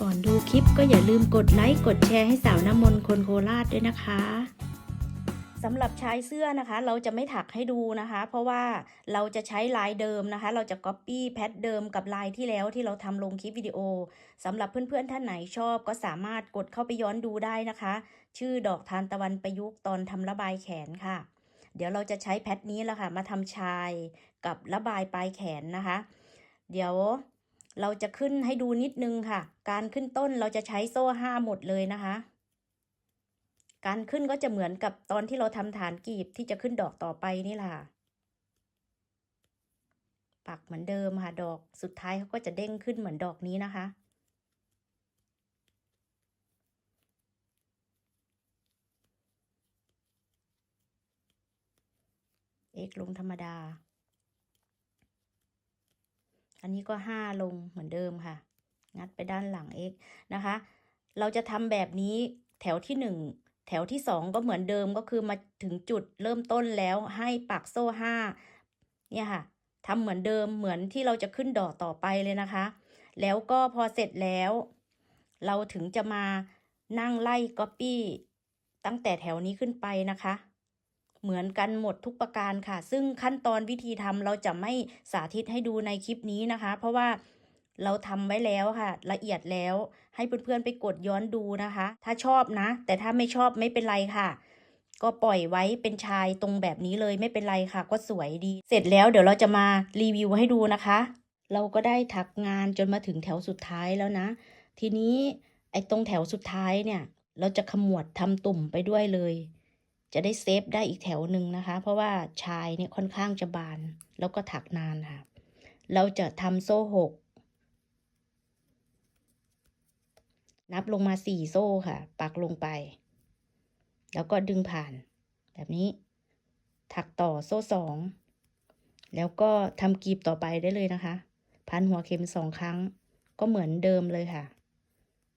ก่อนดูคลิปก็อย่าลืมกดไลค์กดแชร์ให้สาวน้ำมนต์คนโคราชด้วยนะคะสำหรับชายเสื้อนะคะ เราจะไม่ถักให้ดูนะคะ เพราะว่าเราจะใช้ลายเดิมนะคะ เราจะก๊อปปี้แพทเดิมกับลายที่แล้วที่เราทำลงคลิปวิดีโอสำหรับเพื่อนๆท่านไหนชอบก็สามารถกดเข้าไปย้อนดูได้นะคะ ชื่อดอกทานตะวันประยุกต์ตอนทำระบายแขนค่ะ เดี๋ยวเราจะใช้แพทนี้แหละค่ะ มาทำชายกับระบายปลายแขนนะคะ เดี๋ยว เราจะขึ้นให้ดูนิดนึงค่ะ การขึ้นต้นเราจะใช้โซ่ห้าหมดเลยนะคะ การขึ้นก็จะเหมือนกับตอนที่เราทำฐานกีบที่จะขึ้นดอกต่อไปนี่แหละค่ะปักเหมือนเดิมค่ะดอกสุดท้ายเขาก็จะเด้งขึ้นเหมือนดอกนี้นะคะ เอกลงธรรมดา อันนี้ก็ห้าลงเหมือนเดิมค่ะ งัดไปด้านหลัง x นะคะ เราจะทำแบบนี้แถวที่หนึ่งแถวที่สองก็เหมือนเดิมก็คือมาถึงจุดเริ่มต้นแล้วให้ปักโซ่ห้าเนี่ยค่ะทำเหมือนเดิมเหมือนที่เราจะขึ้นดอกต่อไปเลยนะคะ แล้วก็พอเสร็จแล้ว เราถึงจะมานั่งไล่ก๊อปปี้ตั้งแต่แถวนี้ขึ้นไปนะคะ เหมือนกันหมดทุกประการค่ะ ซึ่งขั้นตอนวิธีทำเราจะไม่สาธิตให้ดูในคลิปนี้นะคะ เพราะว่าเราทำไว้แล้วค่ะ ละเอียดแล้วให้เพื่อนๆไปกดย้อนดูนะคะ ถ้าชอบนะ แต่ถ้าไม่ชอบไม่เป็นไรค่ะ ก็ปล่อยไว้เป็นชายตรงแบบนี้เลยไม่เป็นไรค่ะ ก็สวยดี เสร็จแล้วเดี๋ยวเราจะมารีวิวให้ดูนะคะ เราก็ได้ถักงานจนมาถึงแถวสุดท้ายแล้วนะ ทีนี้ไอ้ตรงแถวสุดท้ายเนี่ย เราจะขมวดทำตุ่มไปด้วยเลย จะได้เซฟได้อีกแถวหนึ่งนะคะ เพราะว่าชายเนี่ยค่อนข้างจะบานแล้วก็ถักนานค่ะ เราจะทำโซ่หกนับลงมาสี่โซ่ค่ะ ปักลงไป แล้วก็ดึงผ่าน แบบนี้ ถักต่อโซ่สองแล้วก็ทำกรีบต่อไปได้เลยนะคะ พันหัวเข็มสองครั้ง ก็เหมือนเดิมเลยค่ะ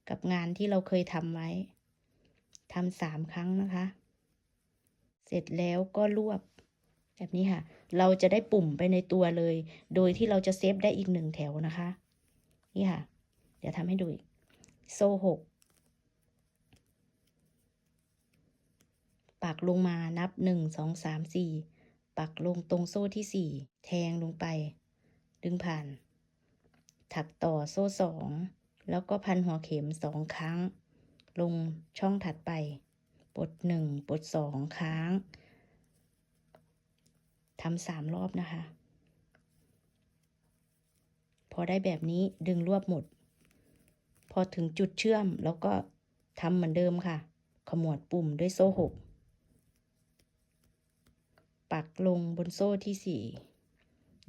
กับงานที่เราเคยทำไว้ทำสามครั้งนะคะ เสร็จแล้วก็รวบ แบบนี้ค่ะ เราจะได้ปุ่มไปในตัวเลย โดยที่เราจะเซฟได้อีกหนึ่งแถวนะคะ นี่ค่ะ เดี๋ยวทำให้ดูอีก โซ่หกปักลงมานับหนึ่งสองสามสี่ปักลงตรงโซ่ที่สี่แทงลงไป ดึงผ่าน ถักต่อโซ่สองแล้วก็พันหัวเข็มสองครั้ง ลงช่องถัดไป ปลดหนึ่งปลดสองค้างทำสามรอบนะคะ พอได้แบบนี้ดึงรวบหมด พอถึงจุดเชื่อมแล้วก็ทำเหมือนเดิมค่ะ ขมวดปุ่มด้วยโซ่หกปักลงบนโซ่ที่สี่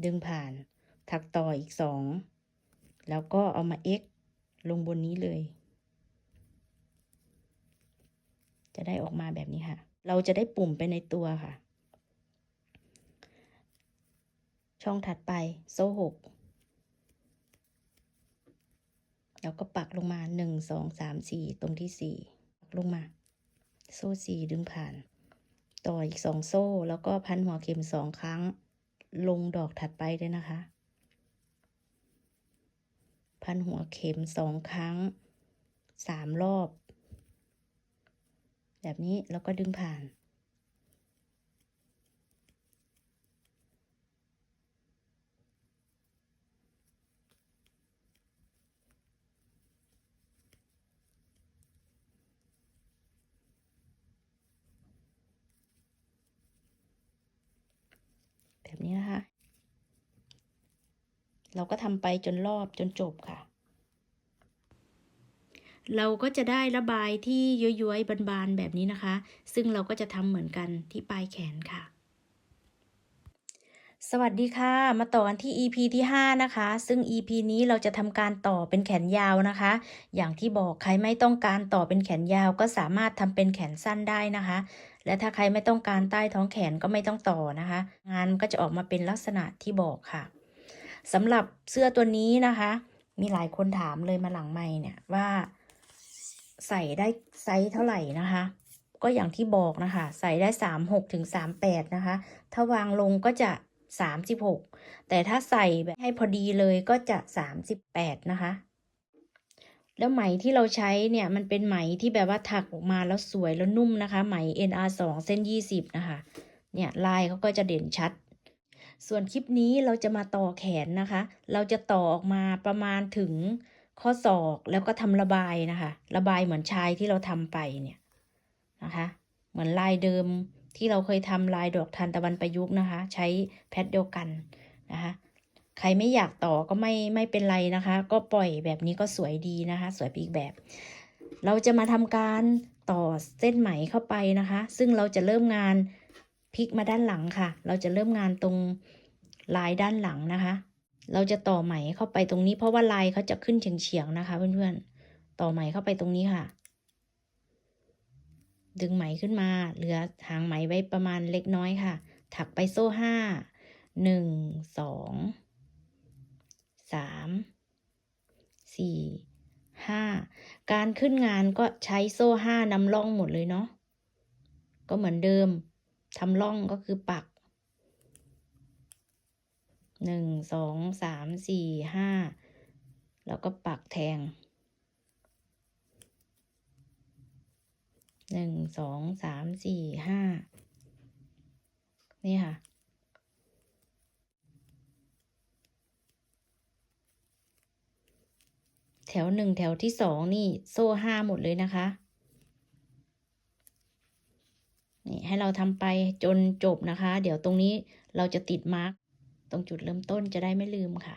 ดึงผ่านถักต่ออีกสองแล้วก็เอามา x ลงบนนี้เลย จะได้ออกมาแบบนี้ค่ะ เราจะได้ปุ่มไปในตัวค่ะ ช่องถัดไปโซ่หกแล้วก็ปักลงมาหนึ่งสองสามสี่ตรงที่สี่ปักลงมา โซ่สี่ดึงผ่าน ต่ออีกสองโซ่แล้วก็พันหัวเข็มสองครั้ง ลงดอกถัดไปด้วยนะคะ พันหัวเข็มสองครั้งสามรอบ แบบนี้แล้วก็ดึงผ่าน แบบนี้นะคะ เราก็ทำไปจนรอบจนจบค่ะ เราก็จะได้ระบายที่ย้อยๆบานๆแบบนี้นะคะ ซึ่งเราก็จะทำเหมือนกันที่ปลายแขนค่ะ สวัสดีค่ะ มาต่อกันที่ EP ที่ 5 นะคะ ซึ่ง EP นี้เราจะทำการต่อเป็นแขนยาวนะคะ อย่างที่บอกใครไม่ต้องการต่อเป็นแขนยาว ก็สามารถทำเป็นแขนสั้นได้นะคะ และถ้าใครไม่ต้องการใต้ท้องแขนก็ไม่ต้องต่อนะคะ งานก็จะออกมาเป็นลักษณะที่บอกค่ะสำหรับเสื้อตัวนี้นะคะ มีหลายคนถามเลยมาหลังไม่เนี่ยว่า ใส่ได้ไซส์เท่าไหร่นะคะ ก็อย่างที่บอกนะคะ ใส่ได้สามหกถึงสามแปดนะคะ ถ้าวางลงก็จะสามสิบหกแต่ถ้าใส่แบบให้พอดีเลยก็จะสามสิบแปดนะคะ แล้วไหมที่เราใช้เนี่ยมันเป็นไหมที่แบบว่าถักออกมาแล้วสวยแล้วนุ่มนะคะ ไหม NR2 เส้น20นะคะ เนี่ยลายเขาก็จะเด่นชัดส่วนคลิปนี้เราจะมาต่อแขนนะคะ เราจะต่อออกมาประมาณถึง ข้อศอกแล้วก็ทำระบายนะคะ ระบายเหมือนชายที่เราทำไปเนี่ยนะคะ เหมือนลายเดิมที่เราเคยทำลายดอกทานตะวันประยุกต์นะคะ ใช้แพทเดียวกันนะคะใครไม่อยากต่อก็ไม่ไม่เป็นไรนะคะ ก็ปล่อยแบบนี้ก็สวยดีนะคะ สวยไปอีกแบบ เราจะมาทำการต่อเส้นไหมเข้าไปนะคะ ซึ่งเราจะเริ่มงานพลิกมาด้านหลังค่ะ เราจะเริ่มงานตรงลายด้านหลังนะคะ เราจะต่อไหมเข้าไปตรงนี้ เพราะว่าลายเขาจะขึ้นเฉียงๆนะคะ เพื่อนๆ ต่อไหมเข้าไปตรงนี้ค่ะ ดึงไหมขึ้นมา เหลือหางไหมไว้ประมาณเล็กน้อยค่ะ ถักไปโซ่ห้าหนึ่งสองสามสี่ห้าการขึ้นงานก็ใช้โซ่ห้านำล่องหมดเลยเนาะก็เหมือนเดิมทำล่องก็คือปัก หนึ่งสองสามสี่ห้าแล้วก็ปักแทงหนึ่งสองสามสี่ห้านี่ค่ะ แถวหนึ่งแถวที่สองนี่โซ่ห้าหมดเลยนะคะนี่ให้เราทำไปจนจบนะคะ เดี๋ยวตรงนี้เราจะติดมาร์ก ตรงจุดเริ่มต้นจะได้ไม่ลืมค่ะ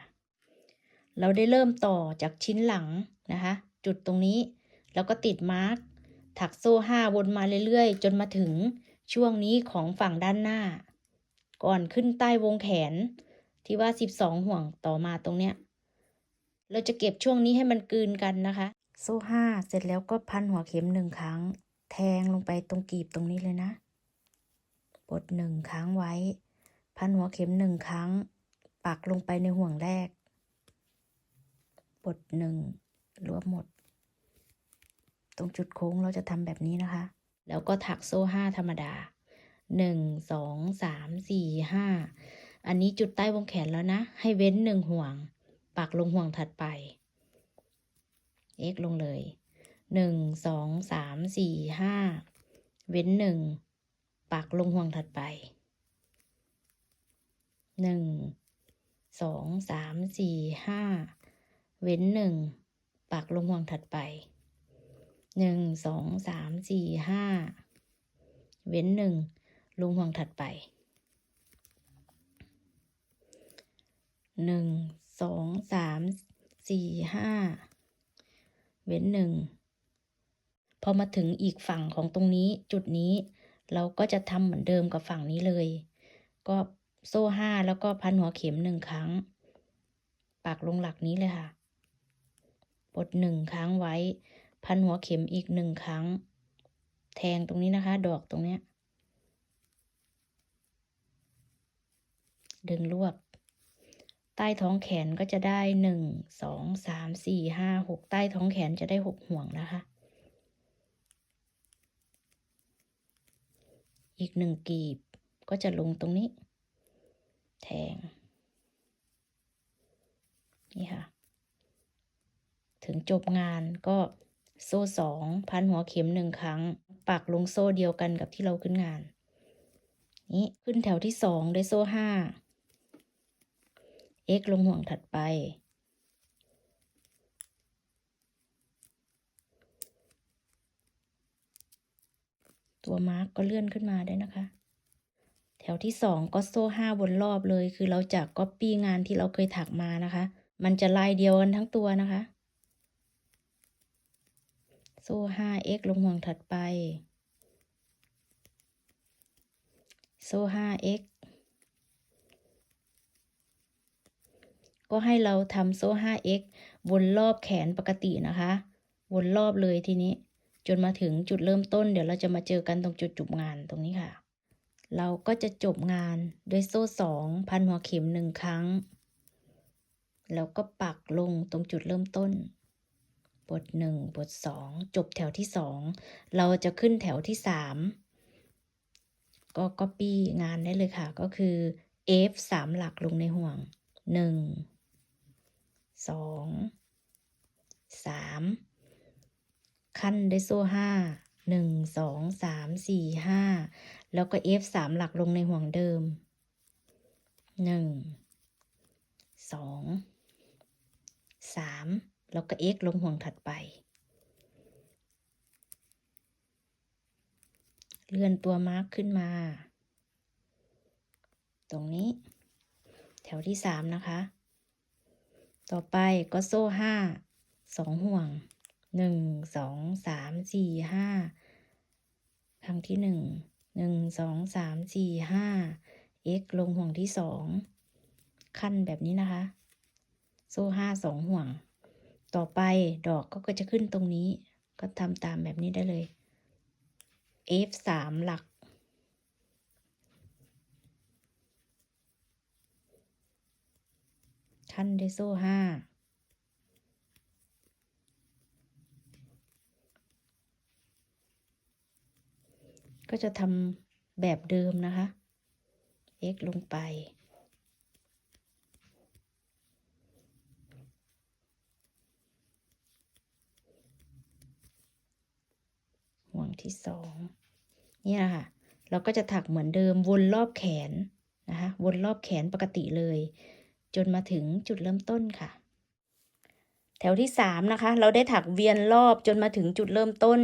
เราได้เริ่มต่อจากชิ้นหลังนะคะ จุดตรงนี้ แล้วก็ติดมาร์กถักโซ่ห้าวนมาเรื่อยๆ จนมาถึงช่วงนี้ของฝั่งด้านหน้า ก่อนขึ้นใต้วงแขนที่ว่าสิบสองห่วงต่อมาตรงเนี้ย เราจะเก็บช่วงนี้ให้มันกลืนกันนะคะ โซ่ห้าเสร็จแล้วก็พันหัวเข็มหนึ่งครั้ง แทงลงไปตรงกีบตรงนี้เลยนะ ปดหนึ่งครั้งไว้ พันหัวเข็มหนึ่งครั้ง ปักลงไปในห่วงแรกปลดหนึ่งรวบหมด ตรงจุดโค้งเราจะทำแบบนี้นะคะ แล้วก็ถักโซ่ห้าธรรมดาหนึ่งสองสามสี่ห้าอันนี้จุดใต้วงแขนแล้วนะ ให้เว้นหนึ่งห่วง ปักลงห่วงถัดไป x ลงเลยหนึ่งสองสามสี่ห้าเว้นหนึ่งปักลงห่วงถัดไป หนึ่งสองสามสี่ห้าเว้นหนึ่งปักลงห่วงถัดไปหนึ่งสองสามสี่ห้าเว้นหนึ่งลงห่วงถัดไปหนึ่งสองสามสี่ห้าเว้นหนึ่งพอมาถึงอีกฝั่งของตรงนี้จุดนี้ เราก็จะทำเหมือนเดิมกับฝั่งนี้เลย ก็ โซ่ห้าแล้วก็พันหัวเข็มหนึ่งครั้ง ปักลงหลักนี้เลยค่ะปลดหนึ่งครั้งไว้ พันหัวเข็มอีกหนึ่งครั้ง แทงตรงนี้นะคะ ดอกตรงเนี้ย ดึงรวบใต้ท้องแขนก็จะได้หนึ่งสองสามสี่ห้าหกใต้ท้องแขนจะได้หกห่วงนะคะ อีกหนึ่งกีบก็จะลงตรงนี้ แทง นี่ค่ะ ถึงจบงานก็โซ่สองพันหัวเข็มหนึ่งครั้ง ปักลงโซ่เดียวกันกับที่เราขึ้นงาน นี้ขึ้นแถวที่สองได้โซ่ห้า x ลงห่วงถัดไป ตัวมาร์กก็เลื่อนขึ้นมาได้นะคะ แถวที่สองก็โซ่ห้าวนรอบเลย คือเราจากก๊อปปี้งานที่เราเคยถักมานะคะ มันจะลายเดียวกันทั้งตัวนะคะ โซ่ห้า x ลงห่วงถัดไป โซ่ห้า x ก็ให้เราทำโซ่ 5x วนรอบแขนปกตินะคะ วนรอบเลยทีนี้ จนมาถึงจุดเริ่มต้น เดี๋ยวเราจะมาเจอกันตรงจุดจบงานตรงนี้ค่ะ เราก็จะจบงานด้วยโซ่สองพันหัวเข็มหนึ่งครั้ง แล้วก็ปักลงตรงจุดเริ่มต้น บทหนึ่งบทสองจบแถวที่สองเราจะขึ้นแถวที่สามก็ copy งานได้เลยค่ะ ก็คือ F สามหลักลงในห่วงหนึ่งสองสามขั้นด้วยโซ่ห้า หนึ่งสองสามสี่ห้าแล้วก็ F สามหลักลงในห่วงเดิมหนึ่งสองสามแล้วก็ X ลงห่วงถัดไป เลื่อนตัวมาร์คขึ้นมา ตรงนี้ แถวที่สามนะคะ ต่อไปก็โซ่ห้าสองห่วง หนึ่งสองสามสี่ห้าครั้งที่หนึ่งหนึ่งสองสามสี่ห้า x ลงห่วงที่สองขั้นแบบนี้นะคะ โซ่ห้าสองห่วง ต่อไปดอกก็จะขึ้นตรงนี้ ก็ทำตามแบบนี้ได้เลย f สามหลัก ขั้นด้วยโซ่ห้า ก็จะทำแบบเดิมนะคะ x ลงไป ห่วงที่สองนี่นะคะ เราก็จะถักเหมือนเดิมวนรอบแขนนะคะ วนรอบแขนปกติเลย จนมาถึงจุดเริ่มต้นค่ะ แถวที่สามนะคะ เราได้ถักเวียนรอบจนมาถึงจุดเริ่มต้น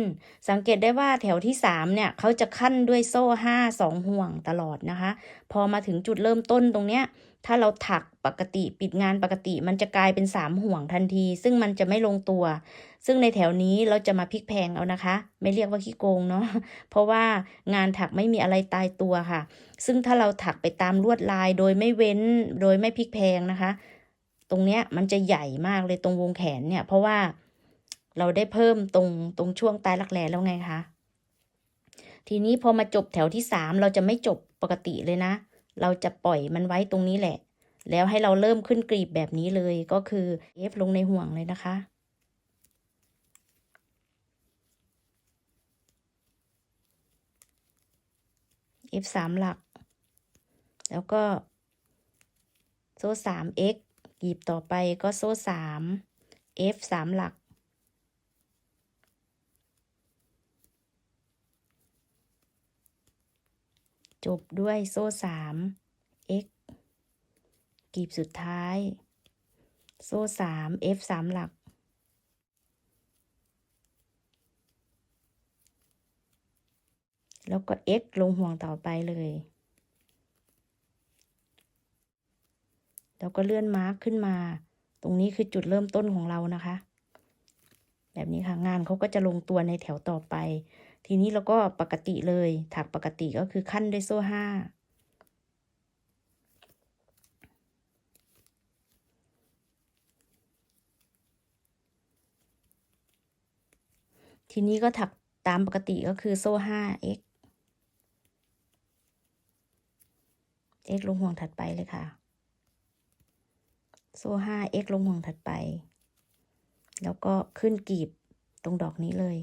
สังเกตได้ว่าแถวที่สามเนี่ยเขาจะขั้นด้วยโซ่ห้าสองห่วงตลอดนะคะ พอมาถึงจุดเริ่มต้นตรงเนี้ยถ้าเราถักปกติปิดงานปกติมันจะกลายเป็นสามห่วงทันที ซึ่งมันจะไม่ลงตัว ซึ่งในแถวนี้เราจะมาพลิกแพงเอานะคะ ไม่เรียกว่าขี้โกงเนาะเพราะว่างานถักไม่มีอะไรตายตัวค่ะ ซึ่งถ้าเราถักไปตามลวดลายโดยไม่เว้นโดยไม่พลิกแพงนะคะ ตรงเนี้ยมันจะใหญ่มากเลยตรงวงแขนเนี่ย เพราะว่าเราได้เพิ่มตรงตรงช่วงใต้รักแร้แล้วไงคะ ทีนี้พอมาจบแถวที่สามเราจะไม่จบปกติเลยนะ เราจะปล่อยมันไว้ตรงนี้แหละ แล้วให้เราเริ่มขึ้นกรีบแบบนี้เลยก็คือเอฟลงในห่วงเลยนะคะ F สามหลัก แล้วก็โซ่สาม x ก รีบต่อไปก็โซ่สาม F สามหลัก จบด้วยโซ่สาม x กรีบสุดท้าย โซ่สาม F สามหลัก แล้วก็ x ลงห่วงต่อไปเลย แล้วก็เลื่อนมาร์คขึ้นมา ตรงนี้คือจุดเริ่มต้นของเรานะคะ แบบนี้ค่ะงานเขาก็จะลงตัวในแถวต่อไป ทีนี้เราก็ปกติเลย ถักปกติก็คือขั้นด้วยโซ่ห้าทีนี้ก็ถักตามปกติก็คือโซ่ห้า x x ลงห่วงถัดไปเลยค่ะ โซ่ห้า x ลงห่วงถัดไป แล้วก็ขึ้นกลีบตรงดอกนี้เลย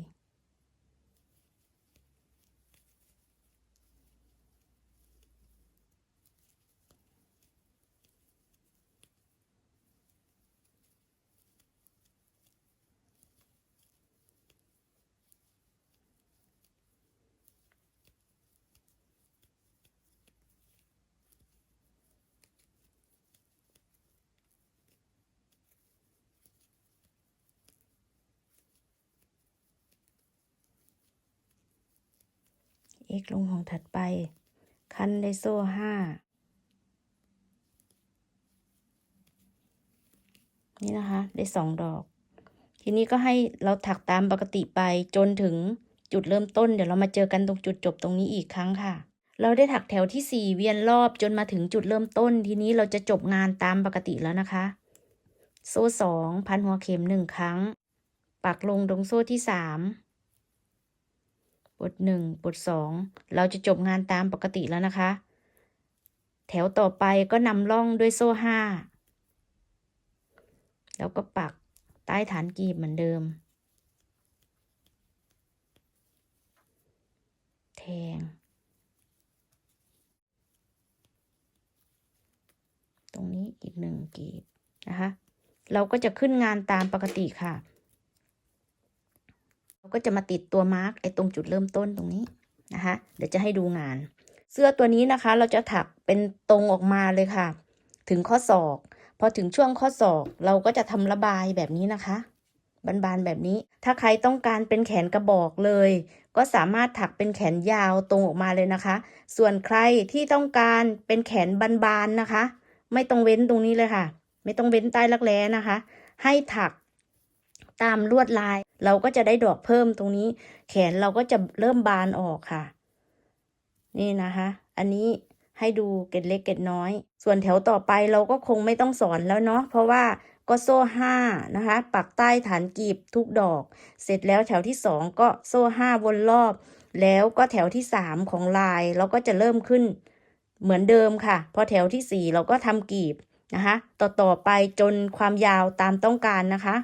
x ลงห่วงถัดไป คันได้โซ่ห้านี่นะคะ ได้สองดอก ทีนี้ก็ให้เราถักตามปกติไปจนถึงจุดเริ่มต้น เดี๋ยวเรามาเจอกันตรงจุดจบตรงนี้อีกครั้งค่ะ เราได้ถักแถวที่สี่เวียนรอบจนมาถึงจุดเริ่มต้น ทีนี้เราจะจบงานตามปกติแล้วนะคะ โซ่สองพันหัวเข็มหนึ่งครั้ง ปักลงตรงโซ่ที่สาม ปดหนึ่งปดสองเราจะจบงานตามปกติแล้วนะคะ แถวต่อไปก็นำล่องด้วยโซ่ห้าแล้วก็ปักใต้ฐานกีบเหมือนเดิม แทง ตรงนี้อีกหนึ่งกีบนะคะ เราก็จะขึ้นงานตามปกติค่ะ ก็จะมาติดตัวมาร์กไอ้ตรงจุดเริ่มต้นตรงนี้นะคะ เดี๋ยวจะให้ดูงาน เสื้อตัวนี้นะคะ เราจะถักเป็นตรงออกมาเลยค่ะ ถึงข้อศอกพอถึงช่วงข้อศอกเราก็จะทำระบายแบบนี้นะคะ บานๆแบบนี้ ถ้าใครต้องการเป็นแขนกระบอกเลย ก็สามารถถักเป็นแขนยาวตรงออกมาเลยนะคะ ส่วนใครที่ต้องการเป็นแขนบานๆนะคะ ไม่ต้องเว้นตรงนี้เลยค่ะ ไม่ต้องเว้นใต้รักแร้นะคะ ให้ถัก ตามลวดลาย เราก็จะได้ดอกเพิ่มตรงนี้ แขนเราก็จะเริ่มบานออกค่ะ นี่นะคะ อันนี้ให้ดูเกล็ดเล็กเกล็ดน้อย ส่วนแถวต่อไปเราก็คงไม่ต้องสอนแล้วเนาะเพราะว่าก็โซ่ห้านะคะ ปักใต้ฐานกีบทุกดอก เสร็จแล้วแถวที่สองก็โซ่ห้าวนรอบ แล้วก็แถวที่สามของลายเราก็จะเริ่มขึ้นเหมือนเดิมค่ะ พอแถวที่สี่เราก็ทำกีบนะคะ ต่อต่อไปจนความยาวตามต้องการนะคะ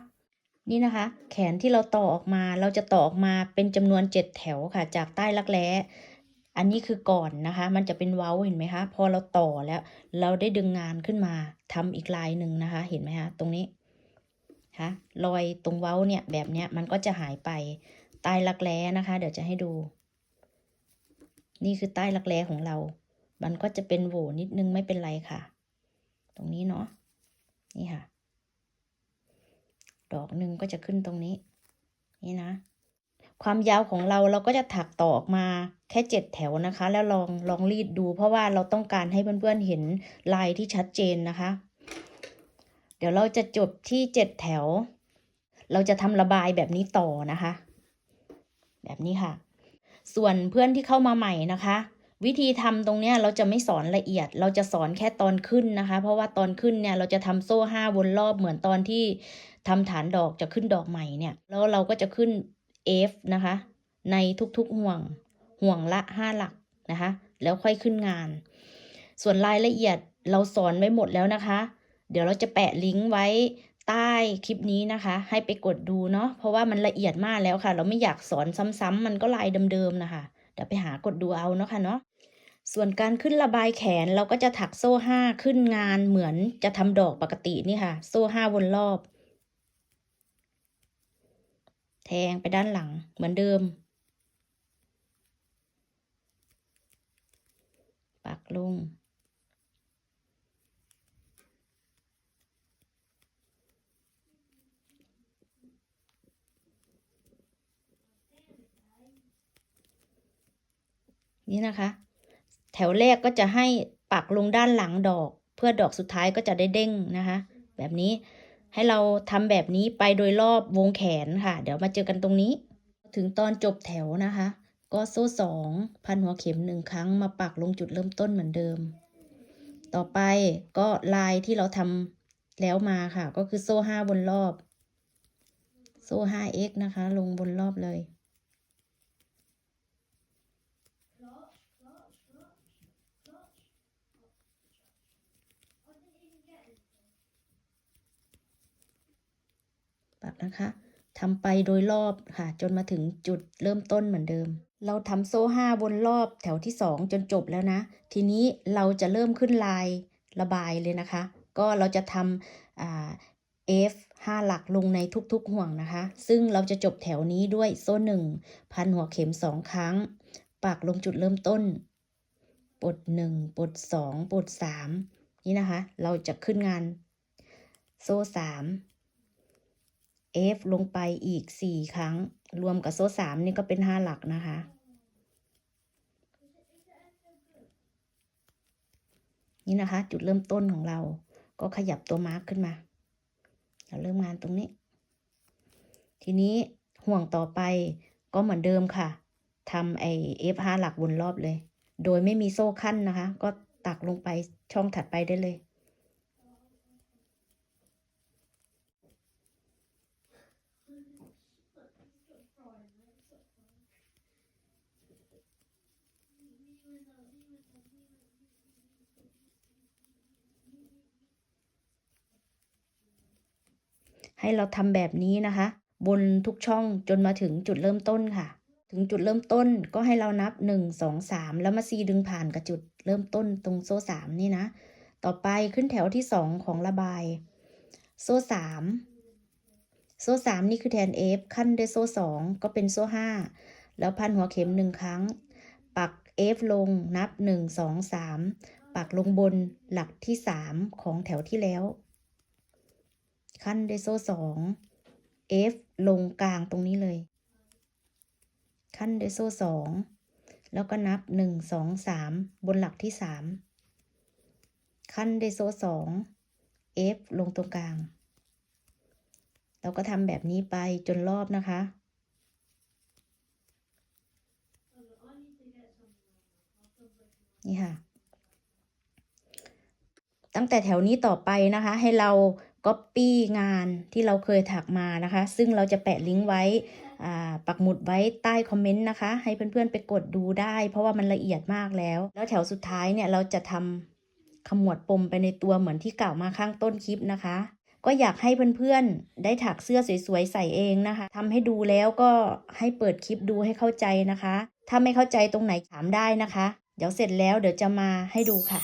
นี่นะคะ แขนที่เราต่อออกมาเราจะต่อออกมาเป็นจำนวนเจ็ดแถวค่ะ จากใต้รักแร้อันนี้คือก่อนนะคะ มันจะเป็นเว้าเห็นไหมคะ พอเราต่อแล้ว เราได้ดึงงานขึ้นมาทำอีกลายหนึ่งนะคะ เห็นไหมคะ ตรงนี้คะรอยตรงเว้าเนี่ยแบบเนี้ยมันก็จะหายไปใต้รักแร้นะคะ เดี๋ยวจะให้ดู นี่คือใต้รักแร้ของเรา มันก็จะเป็นโหวนิดนึงไม่เป็นไรค่ะ ตรงนี้เนาะนี่ค่ะ ดอกหนึ่งก็จะขึ้นตรงนี้ นี่นะ ความยาวของเราเราก็จะถักต่อออกมาแค่เจ็ดแถวนะคะ แล้วลองลองรีดดู เพราะว่าเราต้องการให้เพื่อนๆเห็นลายที่ชัดเจนนะคะ เดี๋ยวเราจะจบที่เจ็ดแถว เราจะทำระบายแบบนี้ต่อนะคะ แบบนี้ค่ะ ส่วนเพื่อนที่เข้ามาใหม่นะคะวิธีทำตรงเนี้ยเราจะไม่สอนละเอียด เราจะสอนแค่ตอนขึ้นนะคะ เพราะว่าตอนขึ้นเนี่ยเราจะทำโซ่ห้าวนรอบเหมือนตอนที่ ทำฐานดอกจะขึ้นดอกใหม่เนี่ยแล้วเราก็จะขึ้น F นะคะ ในทุกๆห่วงห่วงละห้าหลักนะคะ แล้วค่อยขึ้นงาน ส่วนรายละเอียดเราสอนไว้หมดแล้วนะคะ เดี๋ยวเราจะแปะลิงก์ไว้ใต้คลิปนี้นะคะ ให้ไปกดดูเนาะเพราะว่ามันละเอียดมากแล้วค่ะ เราไม่อยากสอนซ้ำๆมันก็ลายเดิมๆนะคะเดี๋ยวไปหากดดูเอาเนาะค่ะเนาะส่วนการขึ้นระบายแขนเราก็จะถักโซ่ห้าขึ้นงานเหมือนจะทำดอกปกตินี่ค่ะ โซ่ห้าวนรอบ แทงไปด้านหลังเหมือนเดิม ปักลง นี่นะคะ แถวแรกก็จะให้ปักลงด้านหลังดอก เพื่อดอกสุดท้ายก็จะได้เด้งนะคะ แบบนี้ ให้เราทำแบบนี้ไปโดยรอบวงแขนค่ะ เดี๋ยวมาเจอกันตรงนี้ ถึงตอนจบแถวนะคะ ก็โซ่สองพันหัวเข็มหนึ่งครั้งมาปักลงจุดเริ่มต้นเหมือนเดิม ต่อไปก็ลายที่เราทำแล้วมาค่ะ ก็คือโซ่ห้าบนรอบ โซ่ห้า x นะคะ ลงบนรอบเลย ปักนะคะทำไปโดยรอบค่ะ จนมาถึงจุดเริ่มต้นเหมือนเดิม เราทำโซ่ห้าบนรอบแถวที่สองจนจบแล้วนะ ทีนี้เราจะเริ่มขึ้นลายระบายเลยนะคะ ก็เราจะทำเอ่า F ห้าหลักลงในทุกๆห่วงนะคะ ซึ่งเราจะจบแถวนี้ด้วยโซ่หนึ่งพันหัวเข็มสองครั้ง ปักลงจุดเริ่มต้นปดหนึ่งปดสองปดสามนี่นะคะ เราจะขึ้นงานโซ่สาม F ลงไปอีกสี่ครั้ง รวมกับโซ่สามนี่ก็เป็นห้าหลักนะคะ นี่นะคะ จุดเริ่มต้นของเรา ก็ขยับตัวมาร์กขึ้นมาเราเริ่มงานตรงนี้ ทีนี้ห่วงต่อไปก็เหมือนเดิมค่ะทำไอ F ห้าหลักวนรอบเลย โดยไม่มีโซ่ขั้นนะคะ ก็ตักลงไปช่องถัดไปได้เลย ให้เราทำแบบนี้นะคะ บนทุกช่องจนมาถึงจุดเริ่มต้นค่ะ ถึงจุดเริ่มต้นก็ให้เรานับหนึ่งสองสามแล้วมาซีดึงผ่านกับจุดเริ่มต้นตรงโซ่สามนี่นะ ต่อไปขึ้นแถวที่สองของระบาย โซ่สามโซ่สามนี่คือแทน F ขั้นด้วยโซ่สองก็เป็นโซ่ห้าแล้วพันหัวเข็มหนึ่งครั้ง ปัก F ลงนับหนึ่งสองสามปักลงบนหลักที่สามของแถวที่แล้ว ขั้นด้วยโซ่สอง F ลงกลางตรงนี้เลย ขั้นด้วยโซ่สองแล้วก็นับหนึ่งสองสามบนหลักที่สามขั้นด้วยโซ่สอง F ลงตรงกลาง เราก็ทำแบบนี้ไปจนรอบนะคะนี่ค่ะ ตั้งแต่แถวนี้ต่อไปนะคะ ให้เรา ก๊อปปี้งานที่เราเคยถักมานะคะ ซึ่งเราจะแปะลิงก์ไว้ปักหมุดไว้ใต้คอมเมนต์นะคะ ให้เพื่อนๆไปกดดูได้ เพราะว่ามันละเอียดมากแล้ว แล้วแถวสุดท้ายเนี่ยเราจะทำขมวดปมไปในตัวเหมือนที่กล่าวมาข้างต้นคลิปนะคะ ก็อยากให้เพื่อนๆได้ถักเสื้อสวยๆใส่เองนะคะทำให้ดูแล้วก็ให้เปิดคลิปดูให้เข้าใจนะคะ ถ้าไม่เข้าใจตรงไหนถามได้นะคะ เดี๋ยวเสร็จแล้วเดี๋ยวจะมาให้ดูค่ะ